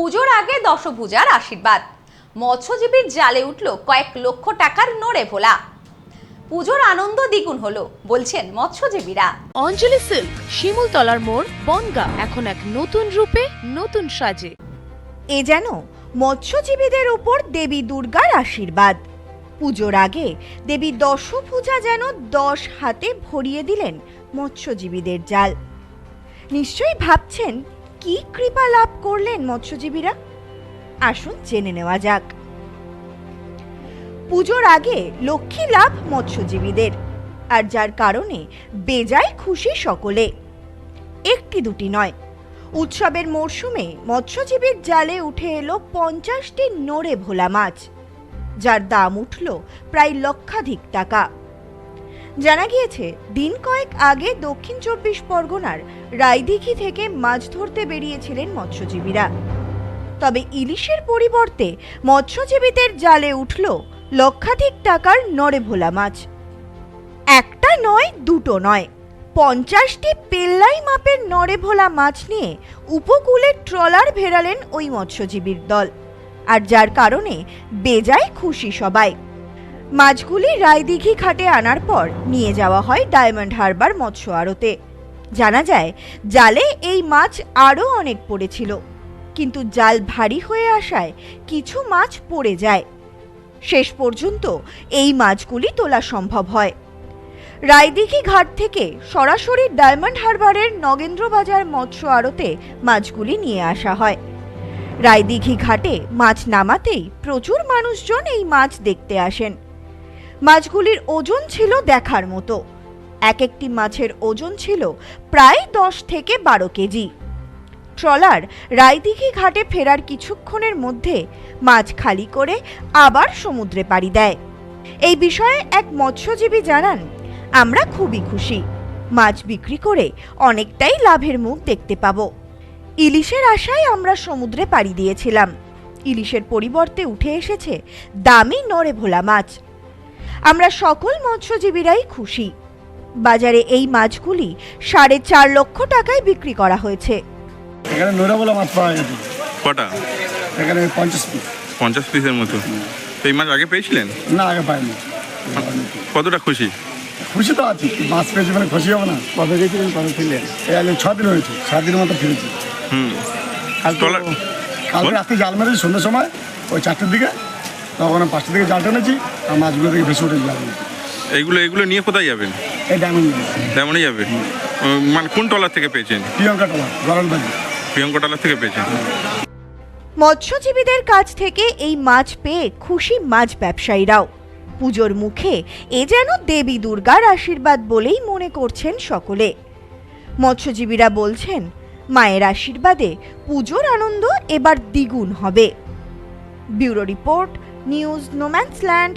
পুজোর আগে দশভূজার আশীর্বাদ। মৎস্যজীবীর জালে উঠল কয়েক লক্ষ টাকার নড়ে ভোলা। পুজোর আনন্দ দ্বিগুণ হলো বলছেন মৎস্যজীবীরা। অঞ্জলি সিল্ক শিমুলতলার মোড় বনগা এখন এক নতুন রূপে নতুন সাজে। এ যেন মৎস্যজীবীদের উপর দেবী দুর্গার আশীর্বাদ। পুজোর আগে দেবী দশভূজা যেন দশ হাতে ভরিয়ে দিলেন মৎস্যজীবীদের জাল। নিশ্চয়ই ভাবছেন কি কৃপা লাভ করলেন মৎস্যজীবীরা? আসুন জেনে নেওয়া যাক। পুজোর আগে লক্ষ্মী লাভ মৎস্যজীবীদের, আর যার কারণে বেজায় খুশি সকলে। একটি দুটি নয়, উৎসবের মরশুমে মৎস্যজীবীর জালে উঠে এলো পঞ্চাশটি নড়ে ভোলা মাছ, যার দাম উঠল প্রায় লক্ষাধিক টাকা। জানা গিয়েছে, দিন কয়েক আগে দক্ষিণ চব্বিশ পরগনার রায়দিঘি থেকে মাছ ধরতে বেরিয়েছিলেন মৎস্যজীবীরা। তবে ইলিশের পরিবর্তে মৎস্যজীবীদের জালে উঠল লক্ষাধিক টাকার নড়ে ভোলা মাছ। একটা নয়, দুটো নয়, পঞ্চাশটি পেল্লাই মাপের নড়ে ভোলা মাছ নিয়ে উপকূলের ট্রলার ভেড়ালেন ওই মৎস্যজীবীর দল। আর যার কারণে বেজায় খুশি সবাই। মাছগুলি রায়দিঘি ঘাটে আনার পর নিয়ে যাওয়া হয় ডায়মন্ড হারবার মৎস্য আড়তে। জানা যায়, জালে এই মাছ আরও অনেক পড়েছিল, কিন্তু জাল ভারী হয়ে আসায় কিছু মাছ পড়ে যায়। শেষ পর্যন্ত এই মাছগুলি তোলা সম্ভব হয়। রায়দিঘি ঘাট থেকে সরাসরি ডায়মন্ড হারবারের নগেন্দ্রবাজার মৎস্য আড়তে মাছগুলি নিয়ে আসা হয়। রায়দিঘি ঘাটে মাছ নামাতেই প্রচুর মানুষজন এই মাছ দেখতে আসেন। মাছগুলির ওজন ছিল দেখার মতো। এক একটি মাছের ওজন ছিল প্রায় দশ থেকে বারো কেজি। ট্রলার রায়দিঘি ঘাটে ফেরার কিছুক্ষণের মধ্যে মাছ খালি করে আবার সমুদ্রে পাড়ি দেয়। এই বিষয়ে এক মৎস্যজীবী জানান, আমরা খুবই খুশি। মাছ বিক্রি করে অনেকটাই লাভের মুখ দেখতে পাবো। ইলিশের আশায় আমরা সমুদ্রে পাড়ি দিয়েছিলাম। ইলিশের পরিবর্তে উঠে এসেছে দামি নড়ে ভোলা মাছ। আমরা সকল মৎস্যজীবীরাই খুশি। বাজারে এই মাছগুলি সাড়ে চার লক্ষ টাকায় বিক্রি করা হয়েছে। এখানে নোরা বলে মাছ পাওয়া গেছে কটা? এখানে পঞ্চাশ পিস। পঞ্চাশ পিসের মতো। এই মাছ আগে পেয়েছিলেন? না আগে পাইনি। কতটা খুশি? খুশি তো আছি। মাছ পেয়েছি মানে খুশি হবে না। কবে গেছিলেন কবে ফিরলেন? এই আগে ছ দিন হয়েছে সাত দিনের মতো ফিরেছি। হুম। কাল তো ট্রলার- কালকে রাত্রে জাল মেরেছি সন্ধ্যের সময় ওই চারটের দিকে। তখন পাঁচটার দিকে জাল টেনেছি। আর মাছগুলো থেকে ভেসে উঠে এইগুলো এগুলো নিয়ে কোথায় যাবেন? এই ডায়মন্ড যাবে? মানে কোন টলার থেকে পেয়েছেন? প্রিয়ঙ্কা টলা গরলবাজি প্রিয়ঙ্কা টলার থেকে পেয়েছেন? মৎস্যজীবীদের কাছ থেকে এই মাছ পেয়ে খুশি মাছ ব্যবসায়ীরাও। পুজোর মুখে এ যেন দেবী দুর্গার আশীর্বাদ বলেই মনে করছেন সকলে। মৎস্যজীবীরা বলছেন মায়ের আশীর্বাদে পুজোর আনন্দ এবার দ্বিগুণ হবে। Bureau report news no man's land.